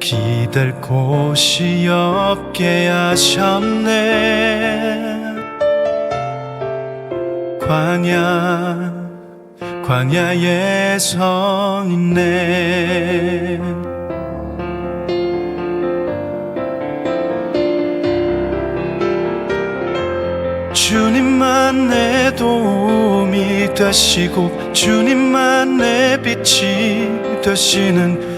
기댈 곳이 없게 하셨네. 광야 광야에 서 있네. 주님만 내 도움이 되시고 주님만 내 빛이 되시는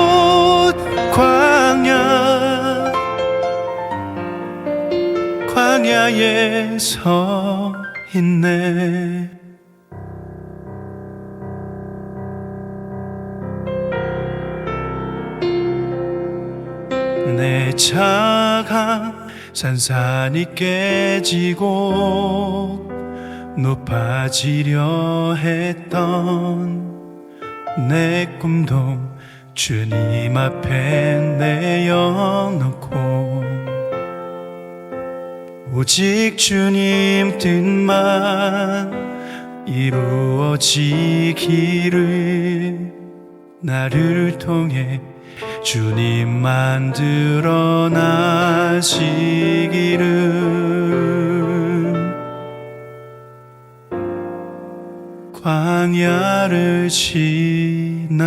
광야에 서 있네. 내 차가 산산이 깨지고 높아지려 했던 내 꿈도 주님 앞에 내어놓고 오직 주님 뜻만 이루어지기를 나를 통해 주님 만들어 나시기를 광야를 지나며